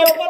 పట్టమున చంపన్న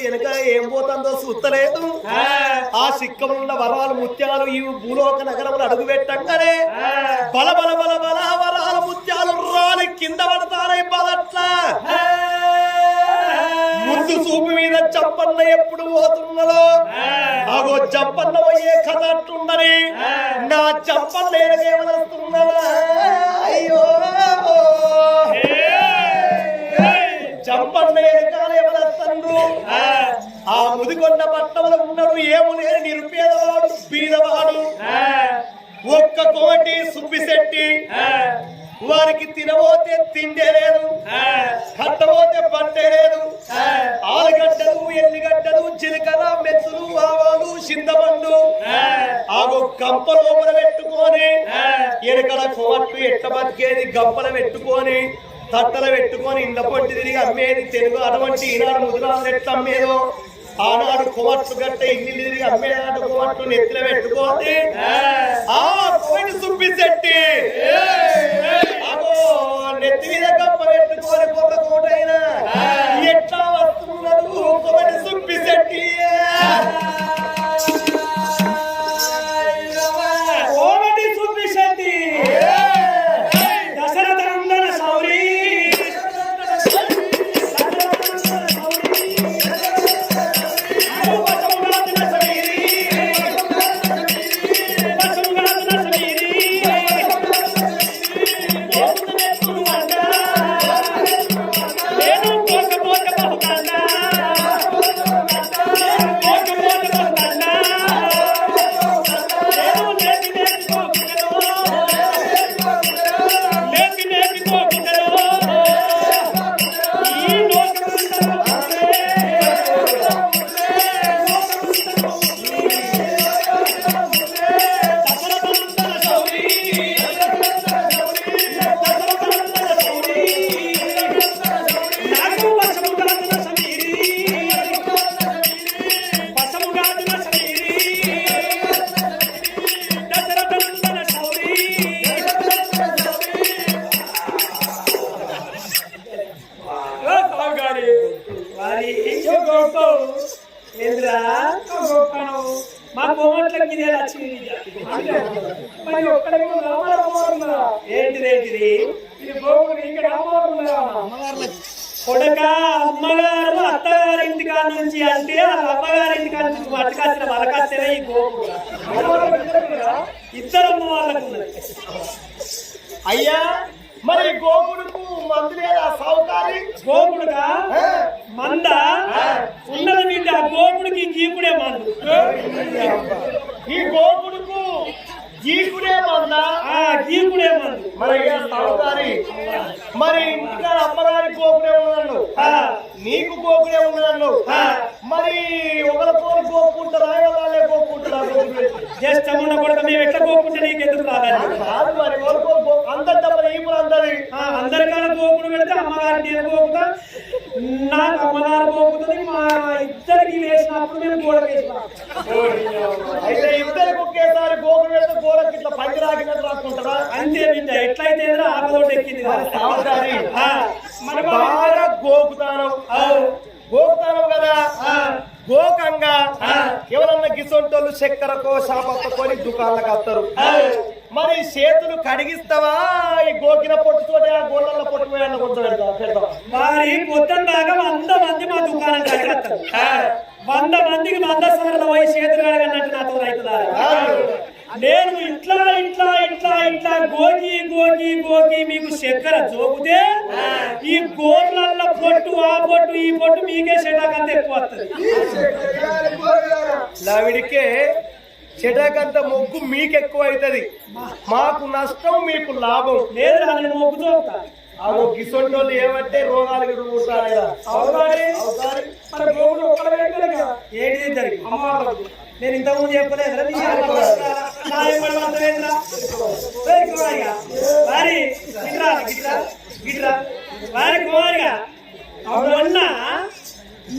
వెనక ఏం పోతుందో చూస్తలేదు. ఆ. సిక్కమున్న వరాలు ముత్యాలు ఈ భూలోక నగరములు అడుగు పెట్టంగానే బల బల బల బల వరాలు ముత్యాలు రాలి కింద పడతారై బలట్ల. ముందు చూపు మీద చంపన్న ఎప్పుడు పోతున్నదో ఆగో చంపన్న పోయే కథ అంటున్నది నా ఏమనొస్తున్నదా అయ్యో! ఎవరొస్తుండ్రు ఆ ముదిగొండ పట్టణంలో ఉన్నాడు. ఏము లేని నిరుపేదవాడు బీదవాడు. ఒక్క కోటి సుబ్బిశెట్టి వారికి తినబోతే తిండే లేదు. కట్టబోతే పట్టే లేదు. ఆలుగడ్డలు ఎల్లిగడ్డలు చిలకల మెత్తులు ఆవాలు చింతపండు. ఆగో గంప లోపల పెట్టుకొని ఎనకల కోట్లు ఎట్ట బతికేది గంపల పెట్టుకొని తట్టల పెట్టుకొని ఇండ్ల పొట్టి తిరిగి అమ్మేది తెలుగు అటువంటి ఈనాడు ముదురాలు ఎట్లా అమ్మేదో. ఆనాడు కుమర్లు గట్ట ఇల్లు తిరిగి అమ్మేనాడు కుమర్లు నెత్తిన పెట్టుకోండి ఆ కోయిని సుబ్బిశెట్టి అగో నెత్తి మీద గప్ప పెట్టుకొని పొగ ఇదే లక్ష్మి మరి రామారావు ఇది రామారావు కొడక అమ్మగారు అత్తగారి ఇంటికాడ నుంచి అంటే అమ్మగారి ఇంటికాడ నుంచి పట్టుకొచ్చిన వాళ్ళకొస్తేనే ఈ గోపు ఇద్దరు అమ్మ వాళ్ళకు అయ్యా మరి గోకుడుకు మందు లేదా? సౌకారి గోపుడుగా మంద? ఉన్నది బిడ్డ గోపుడికి గీపుడే మందు. ఈ గోకుడుకు జీకుడే మందా? ఆ గీపుడే మందు. మరి ఇంటికాడ అమ్మగారి గోకుడే ఉన్నదన్ను ఆ, నీకు గోకుడే ఉన్నదన్ను ఆ. మరి ఒకరితో గోకుంటారా వాళ్ళే గోకుంటారా జ్యేష్ఠమున్న కొడుకు మేము ఎట్లా గోపుంటే నీకు ఎందుకు రాదండి? కాదు మరి గో- అందరి తప్ప ఇప్పుడు అందరి. ఆ, గోపుడు పెడితే అమ్మగారు నేను గోపుతా నాకు అమ్మగారు గోపుతుంది మా ఇద్దరికి వేసినప్పుడు మేము గోడ వేసినాం అయితే ఇద్దరికి ఒకేసారి గోకుడు పెడితే గోడకి ఇట్లా పంచి రాకినట్టు రాసుకుంటారా అంతే బిడ్డ ఎట్లయితే ఆపదోటి ఎక్కింది మన బాగా గోకుతాను. అవు. గోకుతాను కదా? ఆ. గోకంగా ఎవరన్నా గిసొంటోళ్ళు చక్కెరకో షాపక్కకొని దుకాణాలకు వస్తారు. మరి చేతులు కడిగిస్తావా? ఈ గోకిన పొట్టుతోటి ఆ గోళ్ళ పొట్టు కొంచెం మరి పొద్దున్న దాకా వంద మంది మా దుకాణం కడగస్తారు వంద మందికి వంద సార్లు పోయి చేతులు కడగన్నట్టు నాతో అవుతుందా నేను ఇట్లా ఇట్లా ఇట్లా ఇట్లా గోకి గోకి గోకి మీకు చక్కెర జోకుతే ఈ గోర్లల్ల పొట్టు ఆ పొట్టు ఈ పొట్టు మీకే చెటాకంత ఎక్కువ వస్తుంది. లావిడికే చెటాకంత మొగ్గు మీకు ఎక్కువ అవుతుంది మాకు నష్టం మీకు లాభం. లేదు నేను మొగ్గు ఆ గిసొంటోళ్ళు ఏమంటే రోగాలు అమ్మవార్లకు నేను ఇంతకుముందు కుమారిగా, వారి గిట్రా గిట్రా వారి కుమారిగా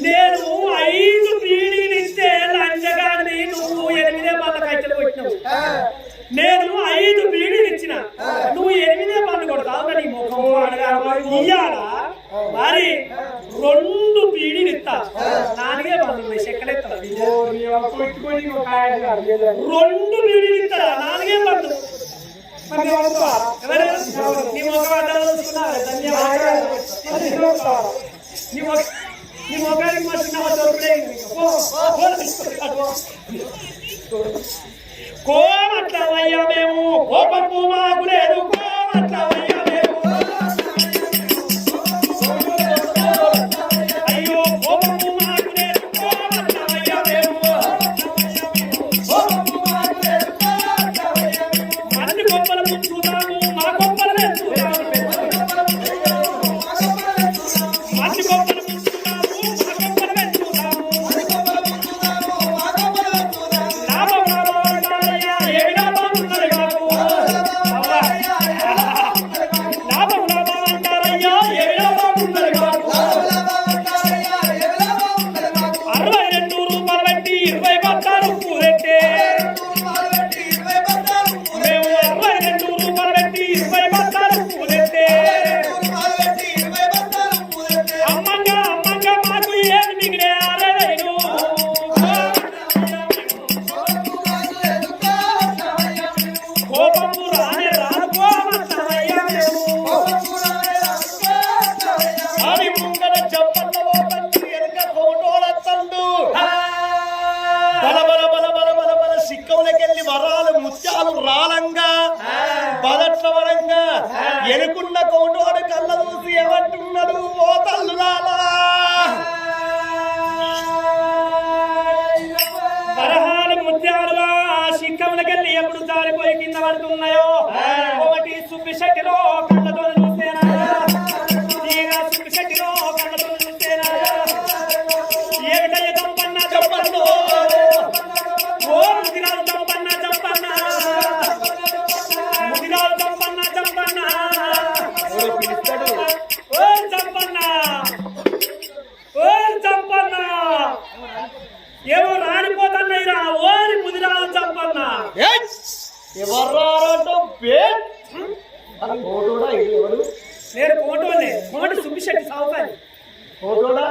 నేను ఐదు బీడీలు ఇస్తే లంచగాన్ని నువ్వు ఎనిమిదే పళ్ళ కట్టెలు కొట్టినావు. నేను ఐదు బీడీలు ఇచ్చిన. నువ్వు ఎనిమిదే పళ్ళు కొడతావు నీ ముఖం ఇయ్యాలా? మరి రెండు బీడీలు ఇస్తా. నాలుగే పళ్ళు లేదా? రెండు బీడీలు ఇస్తారా? నాలుగే పళ్ళు నీ ముఖం ధన్యవాదాలు? నీ ముఖ నీ ముఖానికి మా చిన్న దొరుకులే కోమట్లవయ్యా మేము కోపము మాకు లేదు కోమట్లవయ్యా మేము అయ్యో ఏమో రానిపోతున్నాయిరా ఓరి ముదిరాలు చంపన్న. ఎవర్రారంటో కోటోడా ఇది ఎవడు నేను కోటోలే కోట సుబ్బిశెట్టి సాగుతాను కోటోడా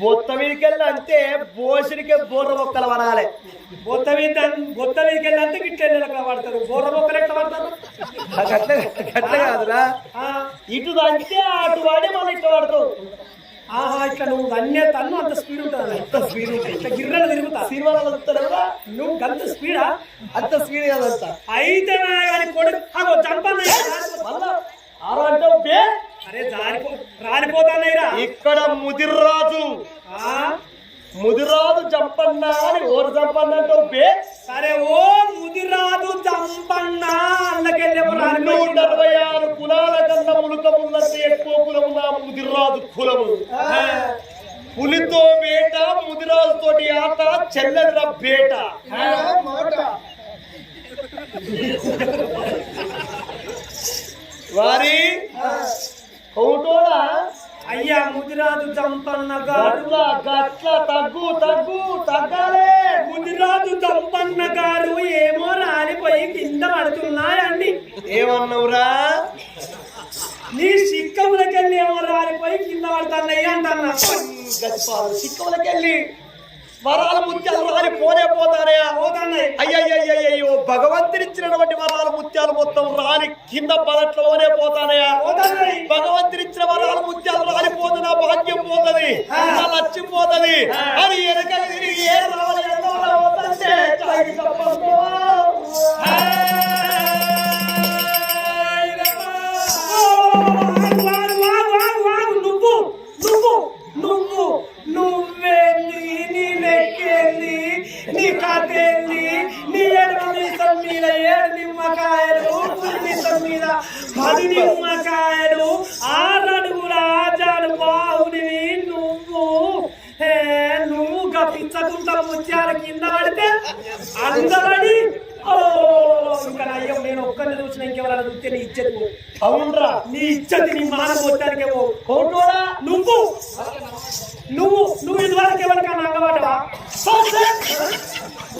బొత్త మీదకెళ్ళి అంతే బోసిడికే బోర్ర మొక్కలు వనాలి బొత్త మీద బొత్త మీదకి వెళ్ళి అంతే గిట్ల ఎట్లా పడతారు. బోర్ర మొక్కలు ఎట్లా పడతారు? గట్ల గట్ల కాదురా. ఆ, ఇటు అంతే అటు వాడి మళ్ళీ ఇటు వాడతావు ఆహా ఇట్లా నువ్వు అన్నే తన్ను అంత స్పీడ్ ఉంటుంది. అంత స్పీడ్ ఉంటుంది. ఇట్లా గిర్రలు తిరుగుతా. సినిమాలో కదా నువ్వు గంత స్పీడా అంత స్పీడ్ కాదంత అయితే కానీ కొడుకు అగో చంపన్న మళ్ళా ఆరు అంటావు బే అరే జారిపో రాలిపోతానయ్యరా. ఇక్కడ ముదిర్రాజు. ఆ ముదిరాజు చంపన్న అని ఓరు చంపన్న అంటావు బే. సరే ఓ ముదిరాదు చంపన్న. అరవై ఆరు కులాల కన్నా ములుకమున్నట్టు ఎక్కువ కులము నా ముదిరాజు కులము. పులితో వేట తోటి ఆట చెల్లెల బేట వారి కౌటోడా? అయ్యా ముదిరాజు చంపన్న గారు. గట్ల తగ్గు తగ్గు తగ్గాలే. ముదిరాజు చంపన్న గారు ఏమో రాలిపోయి కింద పడుతున్నాయండి. ఏమన్నావురా? నీ సిక్కములకెళ్ళి ఏమో రాలిపోయి కింద పడుతున్నాయి అంటన్నా. గచ్చిపాలు సిక్కములకెళ్ళి. వరాల ముత్యాలు రాని పోనే పోతానయా పోతాన్నాయి అయ్యయ్యయ్యో భగవంతుడిచ్చినటువంటి వరాల ముత్యాలు మొత్తం రాని కింద పదట్లోనే పోతానయా పోతాన్నాయి భగవంతుడిచ్చిన వరాల ముత్యాలు రాలిపోతే నా భాగ్యం పోతది నా లక్ష్యం పోతది. అది వెనక ఏ రావాలి అవునరా. నీ ఇచ్చతి నీ మాన మొత్తానికేమో కోటోడా నువ్వు. నువ్వు. నువ్వు ఇదివరకు ఎవరికైనా అంగవాడవా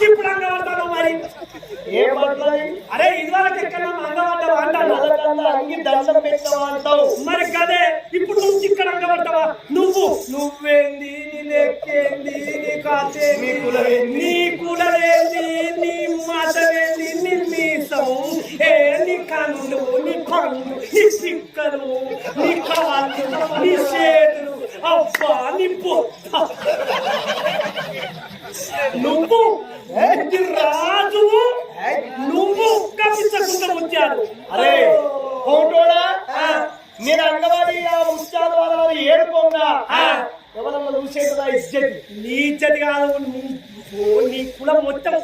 ఇప్పుడు అంగవాడతావు మరి? అరే ఇదివరకు ఎక్కడన్నా అంగవాడవా అంటాను నల్లకన్నా అంగి దండం పెట్టావా అంటావు? మరి కదే ఇప్పుడు నువ్వు ఇక్కడ అంగవాడతావా? నువ్వు. నువ్వేంది? నీ లెక్కేంది? నీ కాతే నీ కులవేంది? నీ మాటవేంది నీ మీసం. ఏ నీ కన్నులు నీ పళ్ళు నీ కాళ్ళు నీ చేతులు అబ్బా నీ పొత్త నువ్వు ఇది రాజు నువ్వు కప్పించకుండా వచ్చాడు అరే కోటోడా నేను అంగవాడి ఆ ముత్యాల వరాలు ఏడుకోగా ఎవరన్నా చూసేదా ఇజ్జతి నీ ఇచ్చది కాదు నీ- ఓ, నీ కులం మొత్తం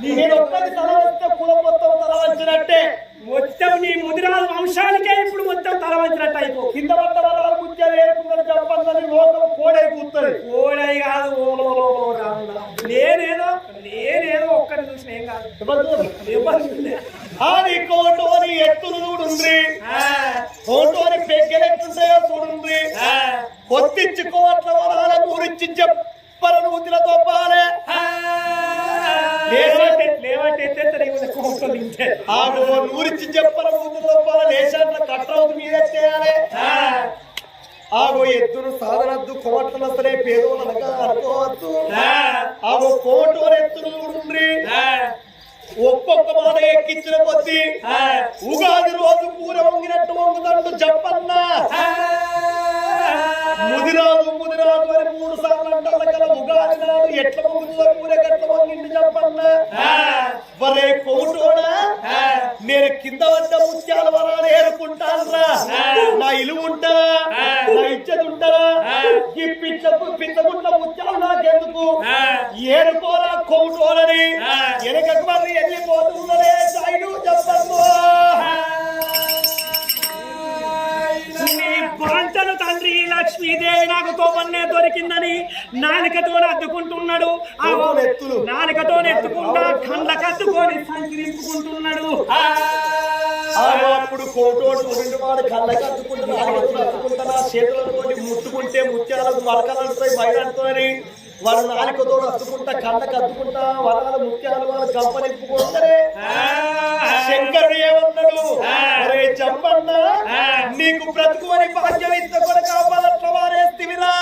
నీ నేను ఒక్కరి తల వస్తే కులం మొత్తం తల వంచినట్టే మొత్తం నీ ముదిరాజు వంశానికే ఇప్పుడు మొత్తం తల వంచినట్టు అయిపో. కింద పడ్డ వరాలు ముత్యాలు ఏడుకుందని చెప్పండి లోకం కోడై కూతుంది ఓడై కాదు. నేనేదో నేనేదో ఒక్కరిని చూసిన ఏం కాదు. ఆది కోటోని ఎత్తులు చూడుండ్రి. కోటోని పెగ్గెలెట్టుంటాయో చూడుండ్రి. కొత్తిచ్చుకోవట్ల వరాల గురించి చెప్పరను ఉద్దిలతో పాలే ఆడు నూరించి చెప్పరను ఉద్దిలతో పాల లేచాట్ల కట్రవుతు మీద చేయాలి. ఆగో ఎత్తును సాధనద్దు కోట్ల సరే పేదోళ్ళనగా అనుకోవద్దు ఆగో కోటోని ఎత్తులు చూడుండ్రి. ఒక్కొక్క మాట ఎక్కించిన కొద్దీ ఉగాది రోజు కూర వంగినట్టు వంగుతాడు చెప్పన్న. ముదిరాజు ముదిరాజు అని మూడు సార్లు అంటారు కదా ఉగాది నాడు ఎట్ల వంగుతుందో కూర ఎట్ల వంగింది చెప్పన్న? వరే కోటోడా నేను కింద వద్ద ముత్యాల వరాలు ఏరుకుంటానరా? నా ఇల్లు ఉంటారా నా ఇచ్చది ఉంటారా ఈ పిచ్చ పిచ్చగుంట ముత్యాలు నాకెందుకు? ఏరుకోరా దొరికిందని నాలికతో అద్దుకుంటున్నాడు. నాలికతో నెత్తుకుంటా కండ్ల కత్తుకొని సంక్రించుకుంటున్నాడు ఆగో అప్పుడు కోటోడు వాడు కళ్ళ కట్టుకుంటున్నా చేతులతోటి ముట్టుకుంటే ముత్యాలకు మరకలంటాయి బయలుతాయని వాడు నాలుకతో అత్తుకుంటా కళ్ళకు అత్తుకుంటా వరాల ముత్యాలు వాళ్ళు గంపనిప్పుకుంటారే శంకరుడు ఏమన్నాడు అరే చెప్పన్న నీకు బ్రతుకు అని భాగ్యం ఇంత కూడా కావాలట్ల వారేస్తివిరా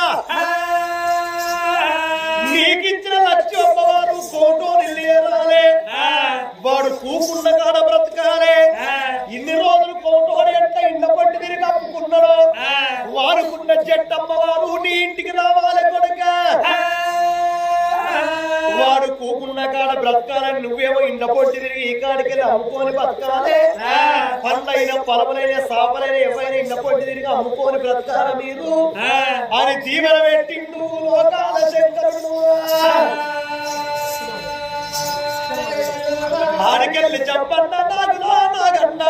పొట్టి తిరిగి అమ్ముకొని బ్రతకాల మీరు? అని దీవెన పెట్టిండు లోకాల శంకరుడు. ఆడికెళ్ళి చెప్పన్న నాగులో నాగన్న